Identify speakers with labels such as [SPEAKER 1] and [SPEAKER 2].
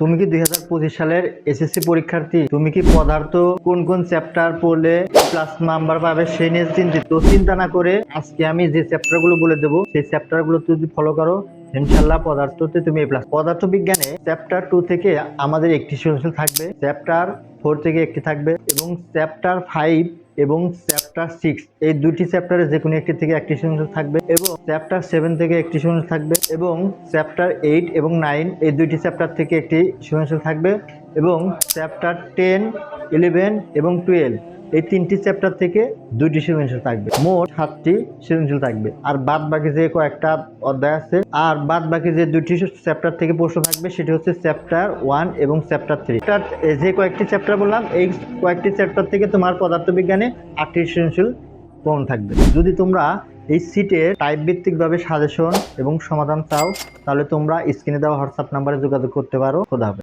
[SPEAKER 1] তুমি কি দুই সালের এসএসসি পরীক্ষার্থী? তুমি কি পদার্থ কোন কোন চ্যাপ্টার পড়লে প্লাস নাম্বার পাবে সেই নিয়ে চিন্তিত? চিন্তা না করে আজকে আমি যে চ্যাপ্টারগুলো বলে দেবো, সেই চ্যাপ্টারগুলো তুই যদি ফলো করো। ইনশাল্লাহ পদার্থতে তুমি এ প্লাস পদার্থ বিজ্ঞানে চ্যাপ্টার টু থেকে আমাদের একটি সৃজনশীল থাকবে। চ্যাপ্টার ফোর থেকে একটি থাকবে এবং চ্যাপ্টার ফাইভ এবং সিক্স এই দুটি চ্যাপ্টারে যে কোনো একটি থেকে একটি সৃজনশীল থাকবে এবং চ্যাপ্টার সেভেন থেকে একটি সৃজনশীল থাকবে এবং চ্যাপ্টার এইট এবং নাইন এই দুইটি চ্যাপ্টার থেকে একটি সৃজনশীল থাকবে এবং চ্যাপ্টার টেন ইলেভেন এবং টুয়েলভ এই তিনটি চ্যাপ্টার থেকে দুইটি সৃজনশীল থাকবে। মোট সাতটি সৃজনশীল থাকবে। আর বাদ বাকি যে কয়েকটা অধ্যায় আছে, আর বাদ বাকি যে দুইটি চ্যাপ্টার থেকে প্রশ্ন থাকবে, সেটি হচ্ছে চ্যাপ্টার ওয়ান এবং চ্যাপ্টার থ্রি যে কয়েকটি চ্যাপ্টার বললাম, এই কয়েকটি চ্যাপ্টার থেকে তোমার পদার্থবিজ্ঞানে আটটি সৃজনশীল পূরণ থাকবে। যদি তোমরা এই সিটে টাইপ ভিত্তিকভাবে সাজেশন এবং সমাধান চাও, তাহলে তোমরা স্ক্রিনে দেওয়া হোয়াটসঅ্যাপ নাম্বারে যোগাযোগ করতে পারো। খোদা হবে